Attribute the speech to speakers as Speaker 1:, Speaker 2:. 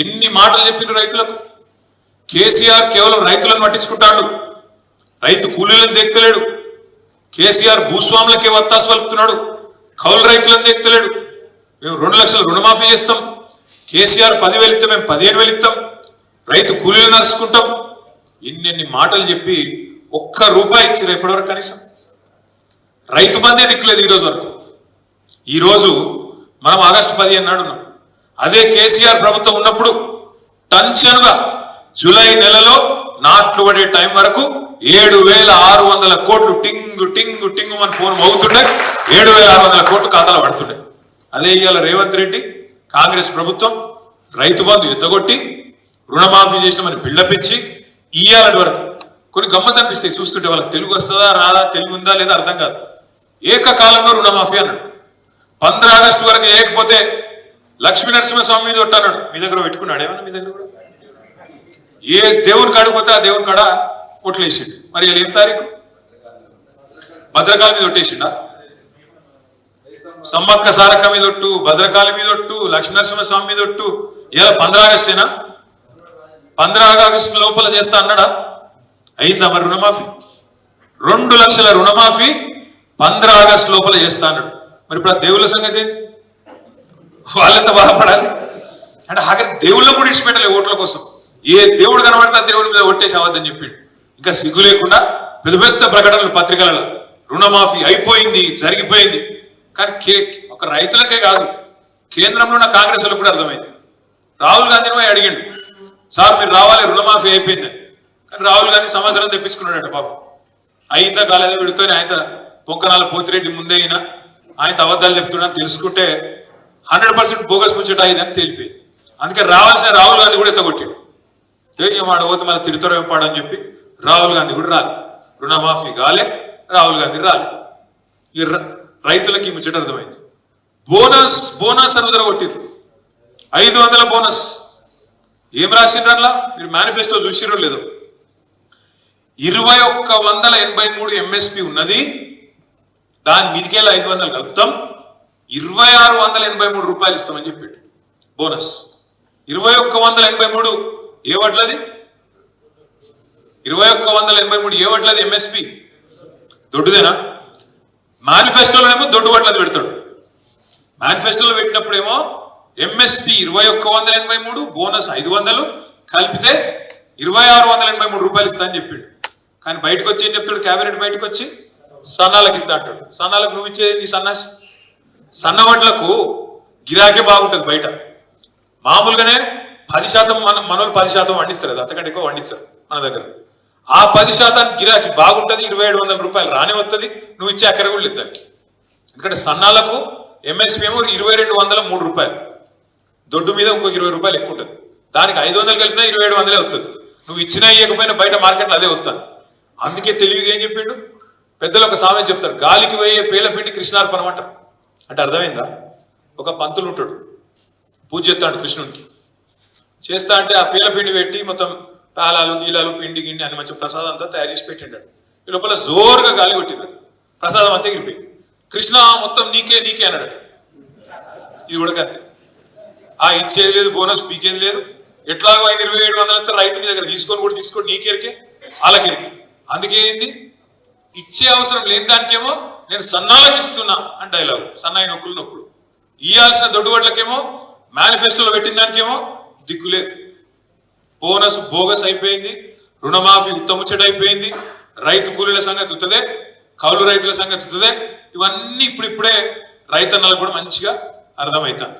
Speaker 1: ఎన్ని మాటలు చెప్పిండ్రు రైతులకు? కేసీఆర్ కేవలం రైతులను పట్టించుకుంటాడు. రైతు కూలీలను దేక్తలేడు. కేసీఆర్ భూస్వాములకే వత్తాసు పలుకుతున్నాడు. కౌలు రైతులను దేక్తలేడు. మేము రెండు లక్షలు రుణమాఫీ చేస్తాం. కేసీఆర్ పదివేలు ఇస్తాం మేము పదిహేను వేలు ఇస్తాం. రైతు కూలీలు నడుచుకుంటాం. ఇన్నెన్ని మాటలు చెప్పి ఒక్క రూపాయి ఇచ్చారు ఎప్పటివరకు కనీసం. రైతు బందే దిక్కులేదు ఈరోజు వరకు. ఈరోజు మనం ఆగస్టు పదిహేను నాడు ఉన్నాం. అదే కేసీఆర్ ప్రభుత్వం ఉన్నప్పుడు టన్షన్గా జూలై నెలలో నాట్లు పడే టైం వరకు ఏడు వేల ఆరు వందల కోట్లు టింగు టింగు టింగు మన ఫోన్ మోగుతుండే. ఏడు వేల ఆరు వందల కోట్లు ఖాతాలో పడుతుండే. అదే ఇవాళ రేవంత్ రెడ్డి కాంగ్రెస్ ప్రభుత్వం రైతు బంధు ఎత్తగొట్టి రుణమాఫీ చేసినామని బిల్డప్ ఇచ్చి ఇయ్యాలంటి వరకు కొన్ని గమ్మత్ అనిపిస్తాయి చూస్తుంటే వాళ్ళకి తెలుగు వస్తుందా రాదా తెలుగు ఉందా లేదా అర్థం కాదు. ఏకకాలంలో రుణమాఫీ అన్నాడు. పంద్ర ఆగస్టు వరకు వేయకపోతే లక్ష్మీ నరసింహస్వామి మీద ఒట్టన్నాడు మీ దగ్గర పెట్టుకున్నాడు ఏమన్నా? మీ దగ్గర కూడా? ఏ దేవుని కాడిపోతే ఆ దేవుని కాడ కొట్లేసిండు. మరి ఏం తారీఖు? భద్రకాళి మీద ఒట్టేసిండా సమ్మక్క సారక్క మీద ఒట్టు భద్రకాళి మీద ఒట్టు లక్ష్మీ నరసింహస్వామి మీద ఒట్టు ఇలా పంద్రా ఆగస్టేనా? పంద్రా ఆగస్టు లోపల చేస్తా అన్నాడా? అయిందా మరి రుణమాఫీ? రెండు లక్షల రుణమాఫీ పంద్రా ఆగస్టు లోపల చేస్తా అన్నాడు. మరి ఇప్పుడు ఆ దేవుళ్ళ సంగతి ఏంటి? వాళ్ళెంత బాధపడాలి. అంటే ఆఖరికి దేవుళ్ళ కూడా ఇచ్చిపెట్టలే ఓట్ల కోసం. ఏ దేవుడు కనబడినా దేవుడి మీద ఒట్టేసి అవద్దని చెప్పిండు. ఇంకా సిగ్గు లేకుండా పెద్ద పెద్ద ప్రకటనలు పత్రికలలో రుణమాఫీ అయిపోయింది జరిగిపోయింది. కానీ కే ఒక రైతులకే కాదు కేంద్రంలో ఉన్న కాంగ్రెస్ కూడా అర్థమైంది. రాహుల్ గాంధీని పోయి అడిగిండు సార్ మీరు రావాలి రుణమాఫీ అయిపోయింది. కానీ రాహుల్ గాంధీ సంవత్సరం తెప్పించుకున్నాడట పాపం అయిందా కాలేదో విడుతూనే ఆయన పొక్కనాల పోతిరెడ్డి ముందే అయినా ఆయన అబద్ధాలు చెప్తున్నా తెలుసుకుంటే హండ్రెడ్ పర్సెంట్ బోగస్ ముచ్చట ఇదని తేలిపోయింది. అందుకే రావాల్సిన రాహుల్ గాంధీ కూడా ఎత్తగొట్టాడు. ఏ పోతే మళ్ళీ తిరుతరం ఏం పాడని చెప్పి రాహుల్ గాంధీ కూడా రాలే. రుణమాఫీ కాలే రాహుల్ గాంధీ రాలే. ఈ రైతులకి ఈ ముచ్చట అర్థమైంది. బోనస్ బోనస్ అని కొట్టిర్రు. ఐదు వందల బోనస్. ఏం రాసిండ్రు మీరు మేనిఫెస్టో చూసిరో లేదో. ఇరవై ఒక్క వందల ఎనభై మూడు ఎంఎస్పి ఉన్నది. దాని మీదికెళ్ళి ఐదు వందలు కలుపుతాం. ఇరవై ఆరు వందల ఎనభై మూడు రూపాయలు ఇస్తామని చెప్పాడు. బోనస్. ఇరవై ఒక్క వందల ఎనభై మూడు ఏ వడ్లది ఇరవై ఒక్క వందల ఎనభై మూడు ఏ వడ్లది ఎంఎస్పి దొడ్డుదేనా? మేనిఫెస్టోలోనేమో దొడ్డు వడ్లది పెడతాడు. మేనిఫెస్టోలో పెట్టినప్పుడేమో ఎంఎస్పి ఇరవై ఒక్క వందల ఎనభై మూడు బోనస్ ఐదు వందలు కలిపితే ఇరవై ఆరు వందల ఎనభై మూడు రూపాయలు ఇస్తా అని చెప్పిండు. కానీ బయటకు వచ్చి ఏం చెప్తాడు? క్యాబినెట్ బయటకు వచ్చి సన్నాలకు ఇంత అంటాడు. సన్నాలకు నువ్వు ఇచ్చేది నీ సన్నాసి? సన్నవడ్లకు గిరాకే బాగుంటుంది బయట. మామూలుగానే పది శాతం మన మనోళ్ళు పది శాతం వండిస్తారు అది అంతకంటే ఎక్కువ వండించారు మన దగ్గర. ఆ పది శాతం గిరాకీ బాగుంటుంది ఇరవై ఏడు వందల రూపాయలు రాని వస్తుంది నువ్వు ఇచ్చే అక్కర కూడా దానికి. ఎందుకంటే సన్నాలకు ఎంఎస్పీ ఏమో ఇరవై రెండు వందల మూడు రూపాయలు. దొడ్డు మీద ఇంకొక ఇరవై రూపాయలు ఎక్కువ ఉంటుంది. దానికి ఐదు వందలు కలిపినా ఇరవై ఏడు వందలే వస్తుంది నువ్వు ఇచ్చినా ఇవ్వకపోయినా బయట మార్కెట్లో అదే వస్తుంది అందుకే తెలివిగా ఏం చెప్పిండు? పెద్దలు ఒక సామెత చెప్తారు. గాలికి పోయే పేల పిండి కృష్ణార్పణం అంటారు. అంటే అర్థమైందా? ఒక పంతులు ఉంటాడు. పూజ చేస్తాడు కృష్ణుడికి చేస్తా అంటే ఆ పీల పిండి పెట్టి మొత్తం పాలాలు గీలాలు పిండి గిండి అని మంచి ప్రసాదం అంతా తయారు చేసి పెట్టిండాడు. ఈ లోపల జోరుగా గాలి కొట్టింది. ప్రసాదం అంతా ఎగిరిపోయి కృష్ణ మొత్తం నీకే నీకే అన్నాడు. ఇది కూడా కత్తి ఆ ఇచ్చేది లేదు బోనస్ పీకేది లేదు. ఎట్లాగో ఆయన ఇరవై ఏడు వందలంతా రైతు మీ దగ్గర తీసుకొని కూడా తీసుకోండి నీకెరికే వాళ్ళకెరికే. అందుకే ఏంది? ఇచ్చే అవసరం లేని దానికేమో నేను సన్నాగిస్తున్నా అని డైలాగు సన్నాయి నొక్కులు నొక్కులు ఇయ్యాల్సిన దొడ్డుబట్లకేమో మేనిఫెస్టోలో పెట్టిన దానికేమో దిక్కులేదు బోనస్ బోగస్ అయిపోయింది. రుణమాఫీ ఉత్తముచ్చట అయిపోయింది. రైతు కూలీల సంగతి ఉత్తదే. కౌలు రైతుల సంగతి ఉత్తదే. ఇవన్నీ ఇప్పుడిప్పుడే రైతన్నలకు కూడా మంచిగా అర్థమవుతుంది.